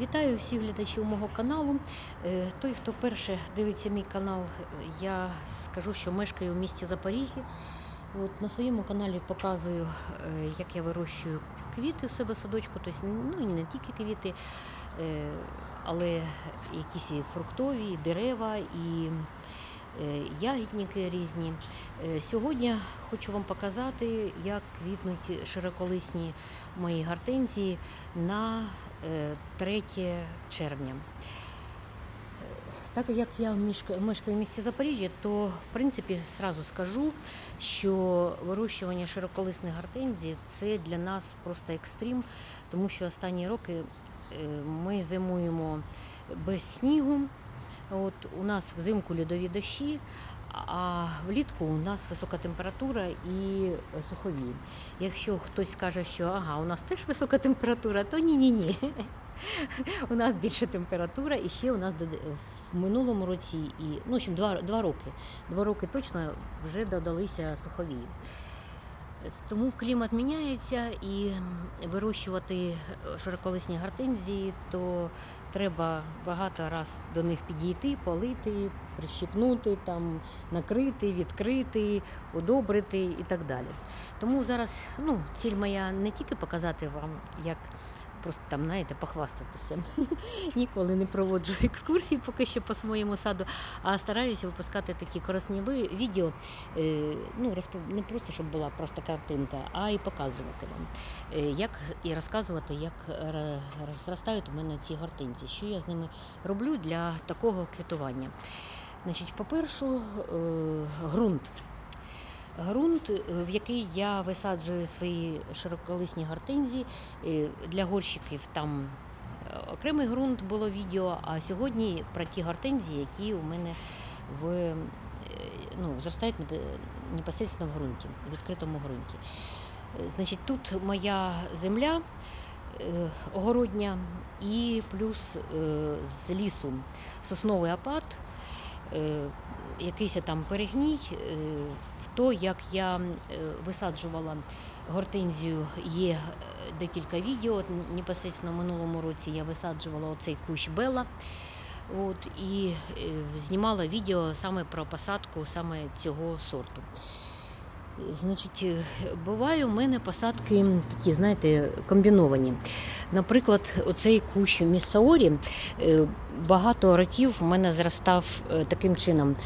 Вітаю всіх глядачів мого каналу. Е, Той, хто перше дивиться мій канал, я скажу, що мешкаю в місті Запоріжжя. От на своєму каналі показую, е, як я вирощую квіти в себе в садочку, тобто, ну і не тільки квіти, е, але якісь і фруктові, і дерева, і ягідники різні. Сьогодні хочу вам показати, як квітнуть широколисні мої гортензії на 3 червня. Е, Так як я мешкаю в місті Запоріжжя, то в принципі сразу скажу, що вирощування широколисних гортензій це для нас просто екстрім, тому що останні роки е, ми зимуємо без снігу. От у нас взимку льодові дощі, а влітку у нас висока температура і сухові. Якщо хтось каже, що ага, у нас теж висока температура, то ні, ні, ні. У нас більша температура, і ще у нас в минулому році і ну, в общем, два, два роки. Два роки точно вже додалися сухові. Тому клімат міняється і вирощувати широколисні гортензії, то треба багато раз до них підійти, полити, прищипнути, там, накрити, відкрити, удобрити і так далі. Тому зараз ну, ціль моя не тільки показати вам, як просто там, знаєте, похвастатися. Ніколи не проводжу екскурсії поки що по своєму саду, а стараюся випускати такі корисні відео, е, ну, не просто, щоб була просто картинка, а і показувати вам, е, як і розказувати, як розростають у мене ці гортензії, що я з ними роблю для такого квітування. Значить, по-перше, е, ґрунт. Ґрунт, е, в який я висаджую свої широколисні гортензії. Е, Для горщиків там е, окремий ґрунт було відео, а сьогодні про ті гортензії, які у мене в, ну, зростають непосередньо в ґрунті, в відкритому ґрунті. Значить, тут моя земля огородня і плюс з лісу сосновий е, якийсь там перегній. е, В то, як я е, висаджувала гортензію, є е, декілька відео. Непосередньо в минулому році я висаджувала оцей кущ Бела. От, і е, знімала відео саме про посадку саме цього сорту. Значить, е, буває у мене посадки такі, знаєте, комбіновані. Наприклад, оцей кущ Міссаорі е, багато років в мене зростав е, таким чином.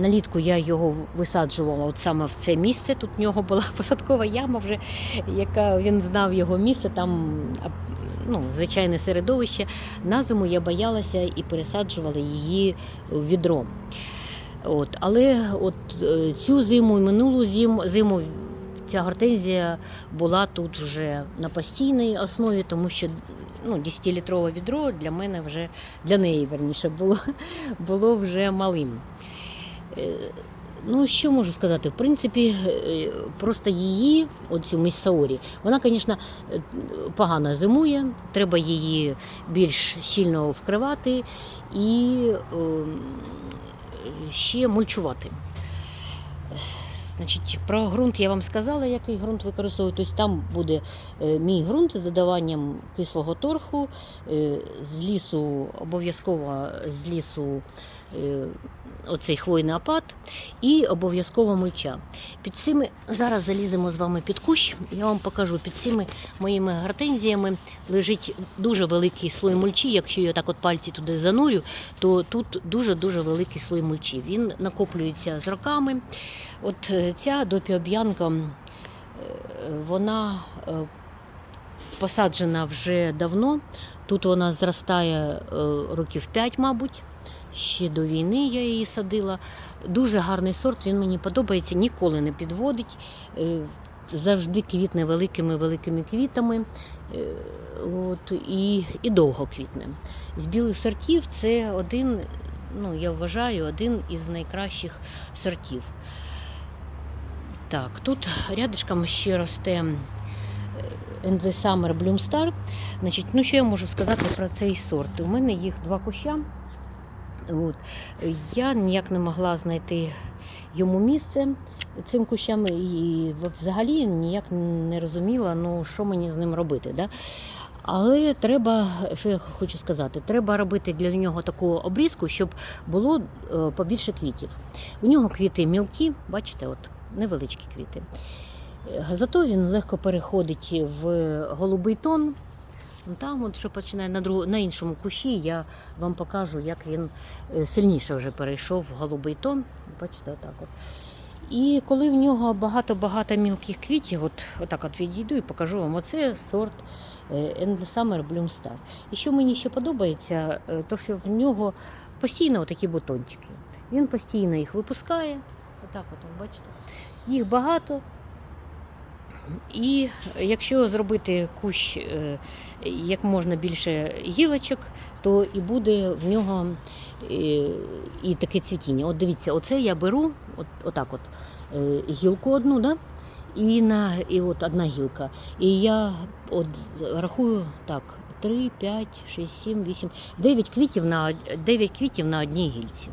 Налітку я його висаджувала от саме в це місце. Тут в нього була посадкова яма, вже, яка він знав його місце, там ну, звичайне середовище. На зиму я боялася і пересаджувала її в відро. От, але от е, цю зиму і минулу зиму, зиму ця гортензія була тут вже на постійній основі, тому що ну, 10-літрове відро для мене вже для неї верніше було, було вже малим. Е, Ну, що можу сказати? В принципі, е, просто її, оцю міссаорі, вона, звісно, погано зимує, треба її більш щільно вкривати і ем, ще мульчувати. Значить, про ґрунт я вам сказала, який ґрунт використовую. Тобто там буде е, мій ґрунт з додаванням кислого торфу, е, з лісу, обов'язково з лісу е, оцей хвойний апат і обов'язково мульча. Під цими зараз заліземо з вами під кущ. Я вам покажу під цими моїми гортензіями лежить дуже великий слой мульчі. Якщо я так от пальці туди занурю, то тут дуже-дуже великий слой мульчі. Він накоплюється з роками. От е, ця допіоб'янка, е, вона е, посаджена вже давно. Тут вона зростає років 5, мабуть. Ще до війни я її садила. Дуже гарний сорт, він мені подобається, ніколи не підводить. Е, Завжди квітне великими великими квітами е, от, і, і довго квітне. З білих сортів це один, ну я вважаю, один із найкращих сортів. Так, тут рядышком ще росте е, Endless Summer Bloom Star. Значить, ну що я можу сказати про цей сорт? У мене їх два куща. От. Я ніяк не могла знайти йому місце цим кущам і взагалі ніяк не розуміла, ну, що мені з ним робити. Да? Але треба, що я хочу сказати, треба робити для нього таку обрізку, щоб було е, побільше квітів. У нього квіти мілкі, бачите, от невеличкі квіти. Е, Зато він легко переходить в голубий тон. Ну, Там, от, що починає на, друг... на іншому кущі, я вам покажу, як він е, сильніше вже перейшов в голубий тон. Бачите, отак от. І коли в нього багато-багато мілких квітів, от отак от відійду і покажу вам, оце сорт е, End Summer Bloom Star. І що мені ще подобається, е, то що в нього постійно такі бутончики. Він постійно їх випускає. Отак от, от, бачите. Їх багато. І якщо зробити кущ е, як можна більше гілочок, то і буде в нього е, і таке цвітіння. От дивіться, оце я беру, от, отак от, е, гілку одну, да? і, на, і от одна гілка. І я от рахую так. 3, 5, 6, 7, 8, 9 квітів на, 9 квітів на одній гільці.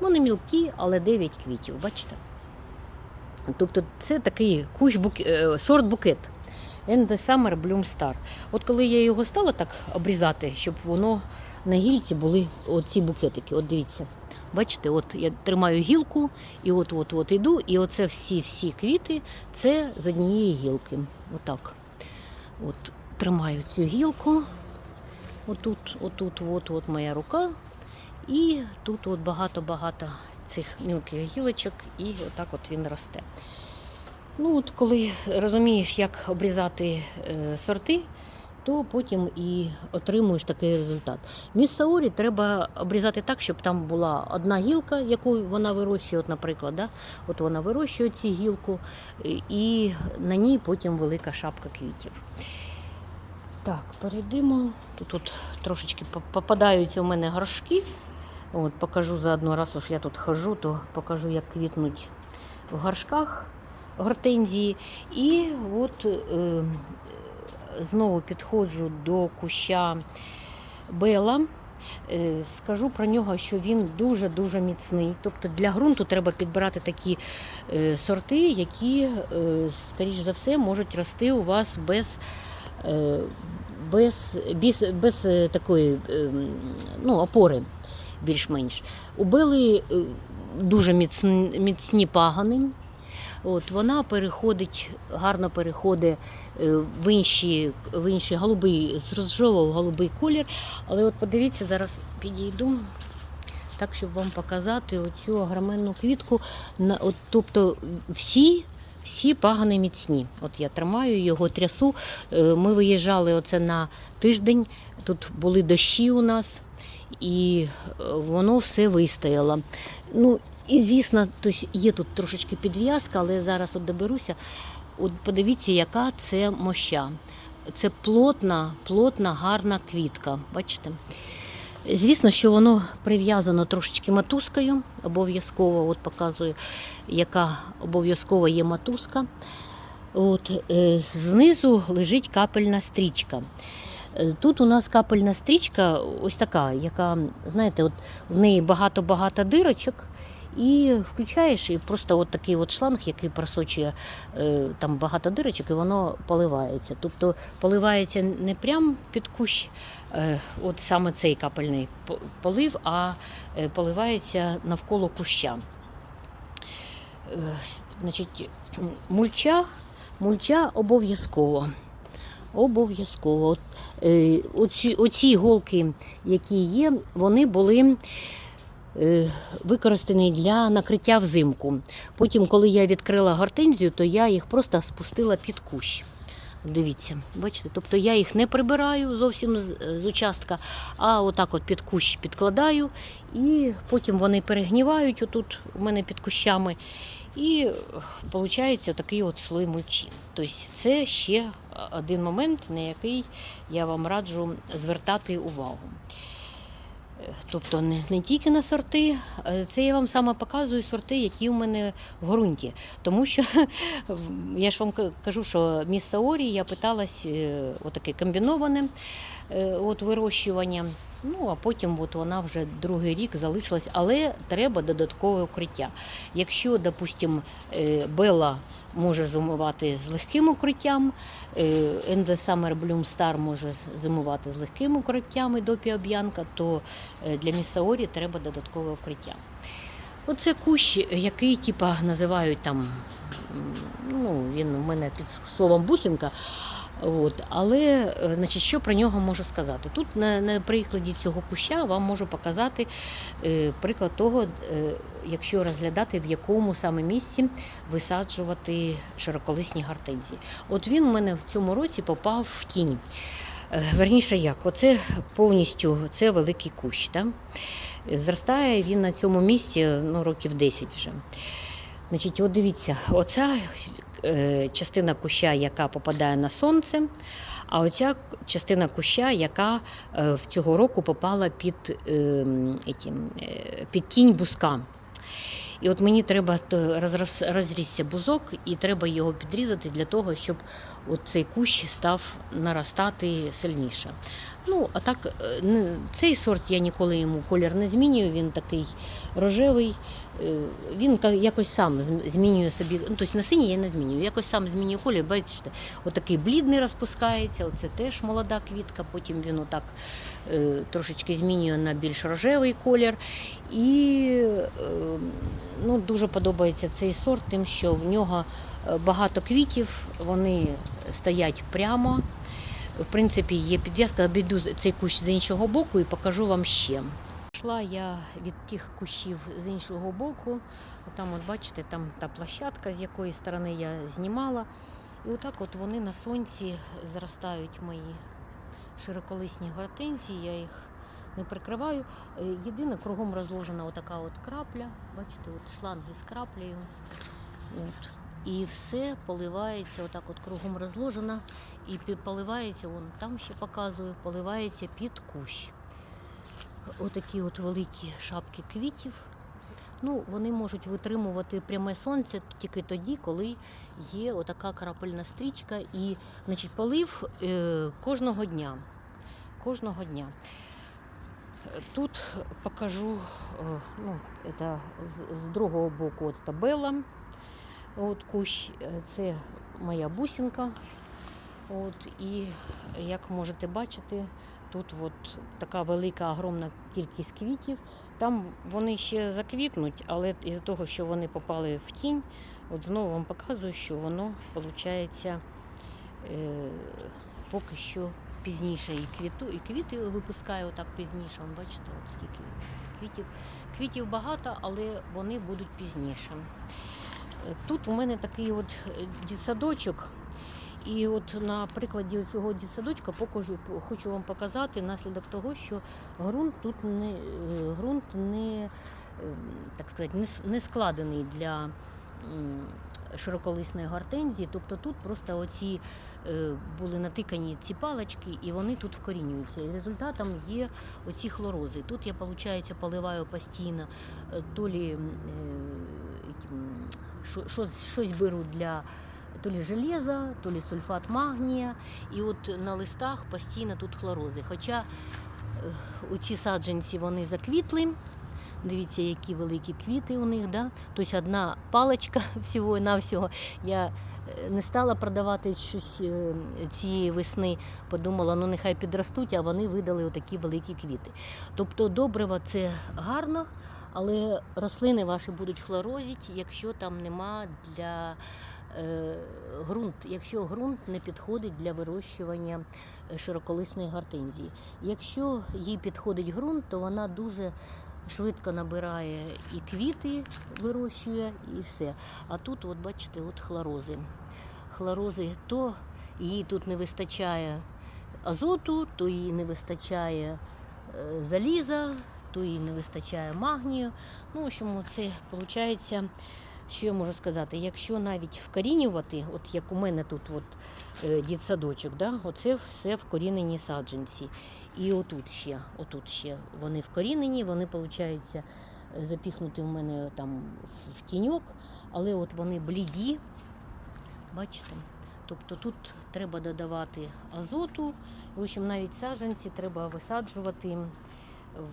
Вони мілкі, але 9 квітів, бачите? Тобто це такий кущ е, сорт букет. And the Summer Bloom Star. От коли я його стала так обрізати, щоб воно на гільці були оці букетики. От дивіться. Бачите, от я тримаю гілку і от от от іду, і оце всі-всі квіти це з однієї гілки. Отак. От тримаю цю гілку. Отут, отут, от, от моя рука. І тут от багато-багато цих мілких гілочок, і отак от він росте. Ну, от коли розумієш, як обрізати е, сорти, то потім і отримуєш такий результат. Міс треба обрізати так, щоб там була одна гілка, яку вона вирощує, от, наприклад, да? от вона вирощує цю гілку, і- на ній потім велика шапка квітів. Так, перейдемо. Тут от трошечки попадаються у мене горшки. От, покажу заодно, раз уж я тут хожу, то покажу, як квітнуть в горшках гортензії. І от е, знову підходжу до куща Бела. Е, Скажу про нього, що він дуже-дуже міцний. Тобто для ґрунту треба підбирати такі е, сорти, які, е, скоріш за все, можуть рости у вас без, без, без, без такої е, ну, опори більш-менш. У Бели е, дуже міцні, міцні пагани. От, вона переходить, гарно переходить е, в інші, в інші голубий, з розжового голубий колір. Але от подивіться, зараз підійду, так, щоб вам показати оцю огроменну квітку. От, тобто всі, всі пагани міцні. От я тримаю його, трясу. Е, Ми виїжджали оце на тиждень, тут були дощі у нас, і е, воно все вистояло. Ну, і звісно, тось є тут трошечки підв'язка, але зараз от доберуся. От подивіться, яка це моща. Це плотна, плотна, гарна квітка. Бачите? Звісно, що воно прив'язано трошечки матузкою, обов'язково, от показую, яка обов'язково є матузка. От, е, знизу лежить капельна стрічка. Е, Тут у нас капельна стрічка, ось така, яка, знаєте, от в неї багато-багато дирочок, і включаєш, і просто от такий от шланг, який просочує е, там багато дирочок, і воно поливається. Тобто поливається не прямо під кущ, е, от саме цей капельний полив, а е, поливається навколо куща. Значить, мульча, мульча обов'язково. Обов'язково. Оці, оці голки, які є, вони були е, використані для накриття взимку. Потім, коли я відкрила гортензію, то я їх просто спустила під кущ. Дивіться, бачите, тобто я їх не прибираю зовсім з участка, а отак от під кущ підкладаю, і потім вони перегнівають отут у мене під кущами. І виходить такий от слой мульчі. Тобто це ще один момент, на який я вам раджу звертати увагу. Тобто не, не тільки на сорти, е, це я вам саме показую сорти, які в мене в ґрунті. Тому що я ж вам кажу, що міс Саорі я питалась е, отаке комбіноване е, от вирощування. Ну, а потім от вона вже другий рік залишилась, але треба додаткове укриття. Якщо, допустимо, Бела може зимувати з легким укриттям. е, End Summer Bloom Star може зимувати з легким укриттям і до піоб'янка, то е, для місаорі треба додаткове укриття. Оце кущ, який типа називають там, ну, він у мене під словом бусинка. От, але е, значить, що про нього можу сказати? Тут на, на прикладі цього куща вам можу показати е, приклад того, е, якщо розглядати, в якому саме місці висаджувати широколисні гортензії. От він у мене в цьому році попав в тінь. Е, Верніше як, оце повністю це великий кущ. Да? Зростає він на цьому місці ну, років 10 вже. Значить, от дивіться, оця частина куща, яка попадає на сонце, а оця частина куща, яка е, в цього року попала під, е, м, етім, е, під тінь бузка. І от мені треба розрісся бузок, і треба його підрізати для того, щоб цей кущ став наростати сильніше. Ну, а так, е, цей сорт я ніколи йому колір не змінюю, він такий рожевий. Е, Він якось сам змінює собі, ну, тобто на синій я не змінюю, якось сам змінює колір. Бачите, отакий блідний розпускається, оце теж молода квітка, потім він отак е, трошечки змінює на більш рожевий колір. І е, ну, дуже подобається цей сорт, тим, що в нього багато квітів, вони стоять прямо. В принципі, є підв'язка, обійду цей кущ з іншого боку і покажу вам ще. Пішла я від тих кущів з іншого боку. Там, от бачите, там та площадка, з якої сторони я знімала. І отак от вони на сонці зростають мої широколисні гортензії. Я їх не прикриваю. Е, Єдине, кругом розложена отака от крапля. Бачите, от шланги з краплею. От. І все поливається, отак от кругом розложено, і поливається, вон там ще показую, поливається під кущ. Отакі от великі шапки квітів. Ну, вони можуть витримувати пряме сонце тільки тоді, коли є отака крапельна стрічка і значить, полив е, кожного дня. Кожного дня. Тут покажу, е, ну, это з, з другого боку от табела. От кущ, е, це моя бусинка. От, і як можете бачити, тут от така велика огромна кількість квітів. Там вони ще заквітнуть, але із-за того, що вони попали в тінь, от знову вам показую, що воно виходить е, поки що пізніше і квіту, і квіти випускає отак пізніше. Вон, бачите, от скільки квітів. Квітів багато, але вони будуть пізніше. Е, Тут у мене такий от е, дитсадочок. І от на прикладі цього дитсадочка покажу, хочу вам показати наслідок того, що ґрунт тут не, е, ґрунт не, ем, так сказати, не, складений для широколисної гортензії. Тобто тут просто оці е, були натикані ці палички, і вони тут вкорінюються. І результатом є оці хлорози. Тут я, виходить, поливаю постійно, е, то лі е, щось беру для то лі железа, то лі сульфат магнія. І от на листах постійно тут хлорози. Хоча е, оці саджанці вони заквітли. Дивіться, які великі квіти у них. Да? Тобто одна паличка всього навсього. Я е, не стала продавати щось е, цієї весни, подумала, ну нехай підростуть, а вони видали отакі великі квіти. Тобто добрива це гарно, але рослини ваші будуть хлорозити, якщо там нема для е, ґрунт, якщо ґрунт не підходить для вирощування е, широколисної гортензії. Якщо їй підходить ґрунт, то вона дуже швидко набирає і квіти вирощує, і все. А тут, от бачите, от хлорози. Хлорози то їй тут не вистачає азоту, то їй не вистачає е, заліза, то їй не вистачає магнію. Ну, в общем, це виходить, що я можу сказати, якщо навіть вкорінювати, от як у мене тут от, е, дітсадочок, да, оце все вкорінені саджанці. І отут ще, отут ще вони вкорінені, вони, виходить, запіхнуті в мене там в тіньок, але от вони бліді, бачите? Тобто тут треба додавати азоту. В общем, навіть саджанці треба висаджувати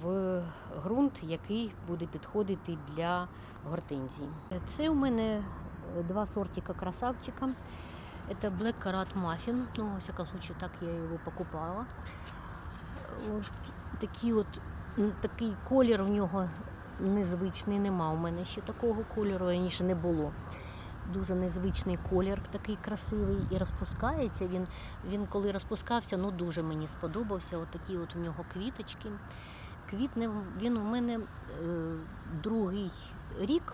в ґрунт, який буде підходити для гортензії. Це у мене э, два сортика красавчика. Это Black Karat Muffin, ну, во всяком случае, так я его покупала. От такий от, такий колір в нього незвичний, нема у мене ще такого кольору, раніше не було. Дуже незвичний колір, такий красивий і розпускається. Він, він коли розпускався, ну дуже мені сподобався. От такі от у нього квіточки. Квітне він у мене е, другий рік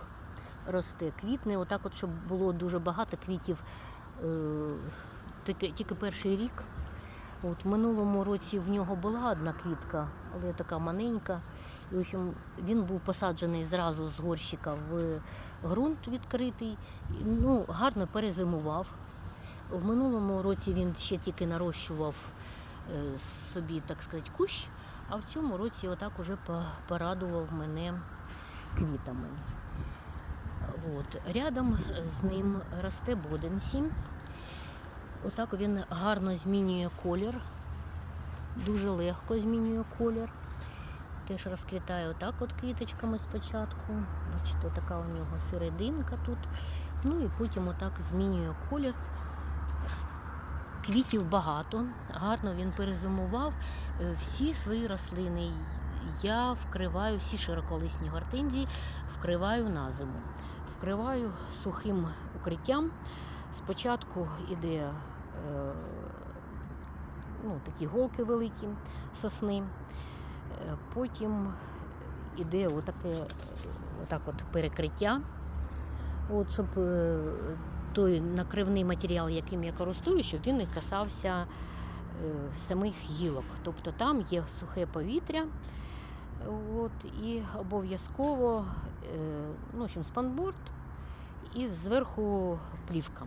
росте. Квітне, отак, от, щоб було дуже багато квітів. Е, тільки, тільки перший рік. От в минулому році в нього була одна квітка, але така маленька. І, в общем, він був посаджений зразу з горщика в ґрунт відкритий. Ну, гарно перезимував. В минулому році він ще тільки нарощував е, собі, так сказати, кущ, а в цьому році отак уже порадував мене квітами. От. Рядом з ним росте Боденсі. Отак він гарно змінює колір, дуже легко змінює колір. Теж розквітає отак от квіточками спочатку. Бачите, така у нього серединка тут. Ну і потім отак змінює колір. Квітів багато, гарно він перезимував Е, всі свої рослини. Я вкриваю всі широколисні гортензії, вкриваю на зиму. Вкриваю сухим укриттям. Спочатку іде е, ну, такі голки великі сосни, Е, потім іде отаке, отак от перекриття, от, щоб той накривний матеріал, яким я користую, щоб він не касався е, самих гілок. Тобто там є сухе повітря. От, і обов'язково е, ну, в спанборд і зверху плівка.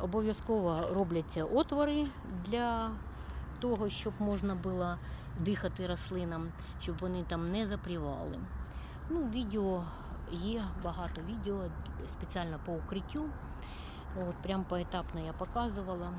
Обов'язково робляться отвори для того, щоб можна було дихати рослинам, щоб вони там не запрівали. Ну, відео є, багато відео спеціально по укриттю. От, прям поетапно я показувала.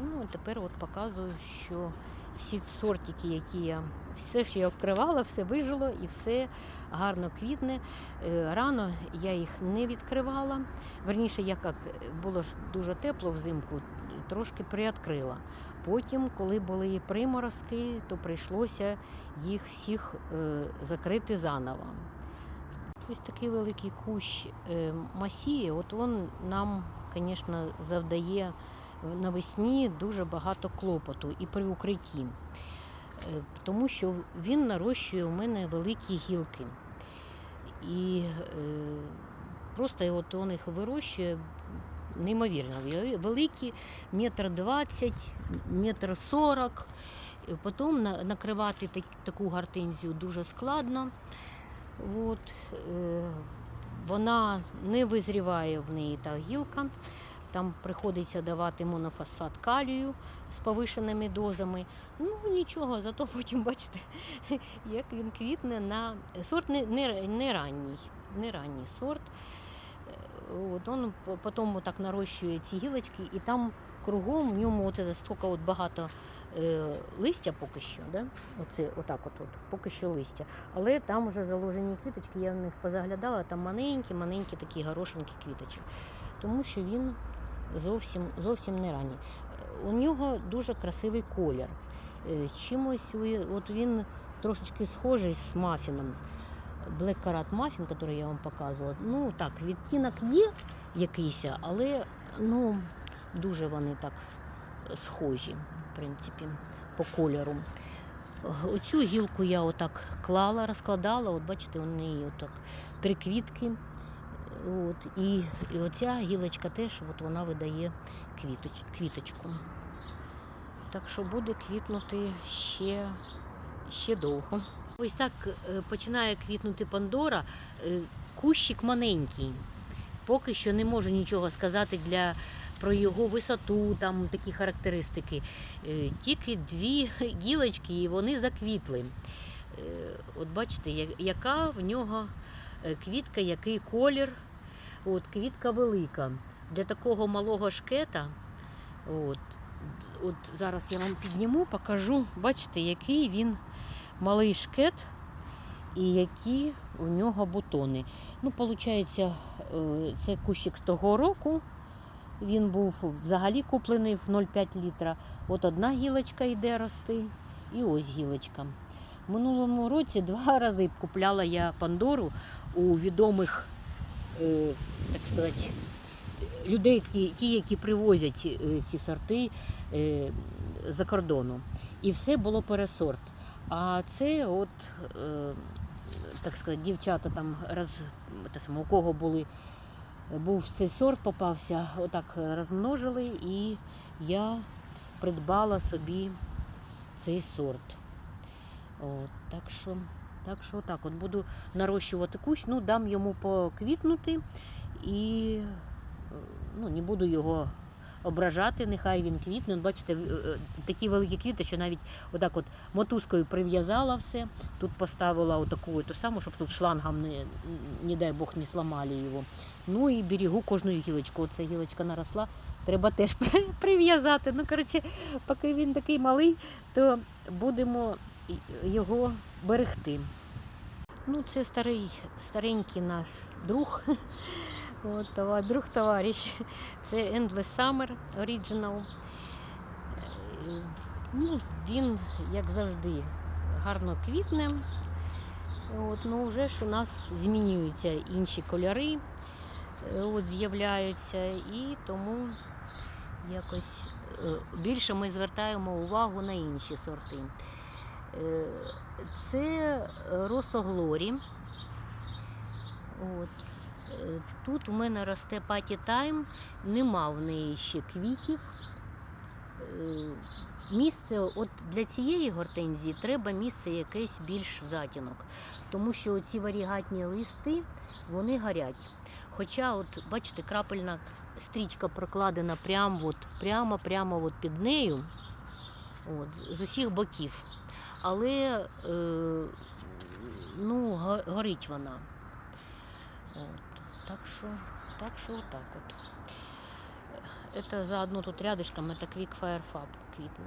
Ну, тепер от показую, що всі сортики, які я, все, що я вкривала, все вижило і все гарно квітне. Е, Рано я їх не відкривала. Верніше, як було ж дуже тепло взимку, трошки приоткрила. Потім, коли були приморозки, то прийшлося їх всіх е, закрити заново. Ось такий великий кущ е, масії, от він нам, звісно, завдає навесні дуже багато клопоту і при укритті. Е, Тому що він нарощує у мене великі гілки. І е, просто от він їх вирощує неймовірно. Великі, метр двадцять, метр сорок. Потім накривати таку гортензію дуже складно. От, е, вона не визріває в неї та гілка. Там приходиться давати монофосфат калію з повишеними дозами. Ну нічого, зато потім бачите, як він квітне на сорт не, не, не ранній, не ранній сорт. Е, От он потім так нарощує ці гілочки, і там кругом в ньому от стільки от багато е, листя поки що, да? Оце, отак от, от, поки що листя. Але там вже заложені квіточки, я в них позаглядала, там маленькі, маленькі такі горошинки квіточок. Тому що він зовсім, зовсім не ранній. Е, У нього дуже красивий колір. Е, Чимось от він трошечки схожий з мафіном. Black Karat Muffin, який я вам показувала. Ну так, відтінок є якийсь, але ну, дуже вони так схожі, принципі, по кольору. Оцю гілку я отак клала, розкладала, от бачите, у неї отак три квітки. От, і, і оця гілочка теж от вона видає квіточ, квіточку. Так що буде квітнути ще, ще довго. Ось так е, починає квітнути Пандора. Е, Кущик маленький. Поки що не можу нічого сказати для, про його висоту, там такі характеристики. Е, Тільки дві гілочки і вони заквітли. Е, От бачите, яка в нього е, квітка, який колір. От, квітка велика. Для такого малого шкета. От, от зараз я вам підніму, покажу. Бачите, який він малий шкет. і які у нього бутони. Ну, виходить, це кущик того року. Він був взагалі куплений в 0,5 літра. От одна гілочка йде рости, і ось гілочка. Минулому році два рази купляла я Пандору у відомих, е, так сказати, людей, ті, які привозять е, ці сорти е, за кордону. І все було пересорт. А це от, так сказати, дівчата там роз, те саме, у кого були, був цей сорт, попався, отак розмножили, і я придбала собі цей сорт. От, так що, так що так, от буду нарощувати кущ, ну дам йому поквітнути і е, ну, не буду його ображати, нехай він квітне. От Бачите, е, е, такі великі квіти, що навіть отак от мотузкою прив'язала все. Тут поставила отаку ту саму, щоб тут шлангом не, не дай Бог не сломали його. Ну і берегу кожну гілочку. Оця гілочка наросла, треба теж прив'язати. Ну, коротше, поки він такий малий, то будемо його берегти. Ну, це старий, старенький наш друг. От, друг товариш. Це Endless Summer Original. Е, Ну, він, як завжди, гарно квітне. От, ну, вже ж у нас змінюються інші кольори, е, от, з'являються, і тому якось е, більше ми звертаємо увагу на інші сорти. Е, Це Росоглорі. От. Е, Тут у мене росте паті тайм, нема в неї ще квітів. Е, Місце от для цієї гортензії треба місце якесь більш затінок, тому що ці варігатні листи вони горять. Хоча, от, бачите, крапельна стрічка прокладена прямо, от, прямо, прямо от під нею, от, з усіх боків Але е, ну, го- горить вона. От. Так що, так що отак от. Это заодно тут рядышком, это Quick Fire Fab квітне.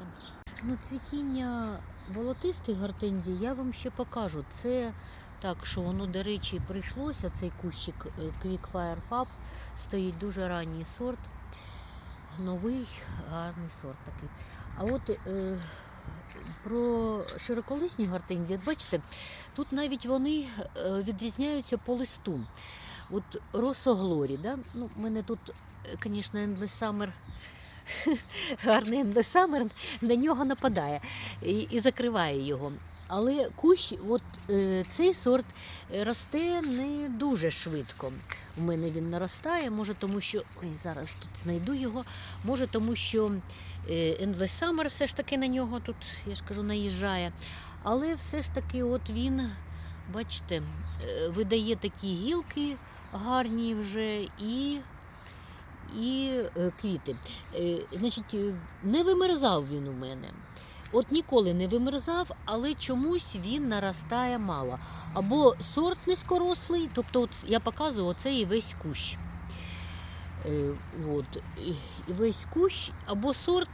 Ну, цвітіння волотистих гортензій я вам ще покажу. Це так, що воно, до речі, прийшлося, цей кущик е, Quick Fire Fab. Стоїть дуже ранній сорт. Новий гарний сорт такий. А от е, про широколисні гортензії, бачите, тут навіть вони е, відрізняються по листу. От Росоглорі, да? ну, в мене тут, звісно, Endless Summer, гарний Summer на нього нападає і, і закриває його. Але кущ, от е, цей сорт е, росте не дуже швидко. У мене він наростає, може тому що. Ой, зараз тут знайду його. Може тому, що е, Endless Summer все ж таки на нього тут, я ж кажу, наїжджає. Але все ж таки, от він, бачите, е, видає такі гілки гарні вже і, і е, квіти. Е, Значить, е, не вимерзав він у мене. От ніколи не вимерзав, але чомусь він наростає мало. Або сорт низькорослий, тобто от я показую оцей весь кущ. Е, от, і- весь кущ, або сорт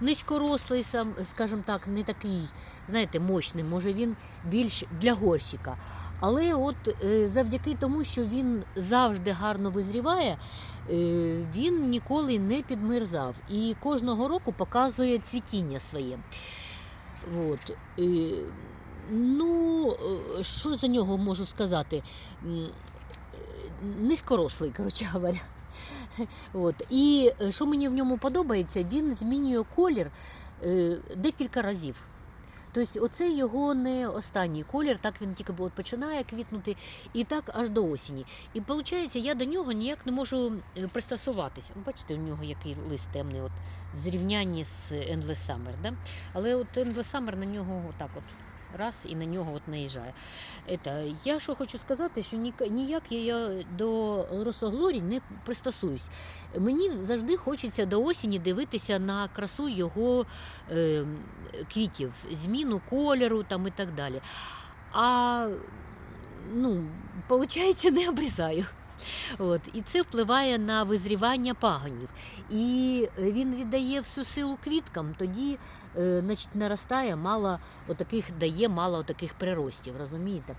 низькорослий, сам, скажімо так, не такий, знаєте, мощний, може він більш для горщика. Але от е, завдяки тому, що він завжди гарно визріває, е, він ніколи не підмерзав і кожного року показує цвітіння своє. От. Е, Ну, що за нього можу сказати? Низькорослий, коротше говоря. От. І е, що мені в ньому подобається, він змінює колір е, декілька разів. Тобто, оце його не останній колір, так він тільки от починає квітнути, і так аж до осені. І виходить, я до нього ніяк не можу е, пристосуватися. Ну, Бачите, у нього який лист темний, от, в зрівнянні з Endless Summer. Да? Але от Endless Summer на нього отак от. Раз і на нього от наїжджає. Это, я що хочу сказати, що ніяк я до Росоглорі не пристосуюсь. Мені завжди хочеться до осені дивитися на красу його е, квітів, зміну кольору там і так далі. А ну, виходить, не обрізаю. От. І це впливає на визрівання пагонів. І е, він віддає всю силу квіткам, тоді е, значить, наростає мало отаких, дає мало таких приростів, розумієте?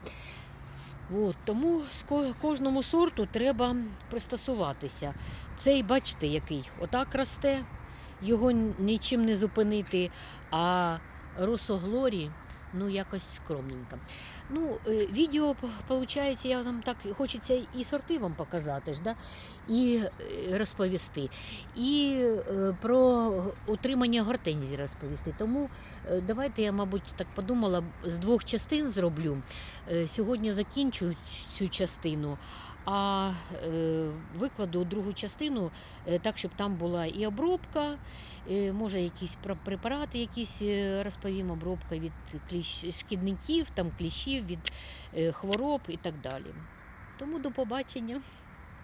От, тому кожному сорту треба пристосуватися. Цей, бачите, який отак росте, його нічим не зупинити, а росоглорі, ну, якось скромненько. Ну, е, відео, виходить, я вам так хочеться і сорти вам показати ж, да? і е, розповісти, і е, про утримання гортензій розповісти. Тому давайте я, мабуть, так подумала, з двох частин зроблю. Сьогодні закінчу цю частину, а е, викладу другу частину е, так, щоб там була і обробка, е, може якісь препарати, якісь розповім, обробка від шкідників, там, кліщів, від хвороб і так далі. Тому до побачення.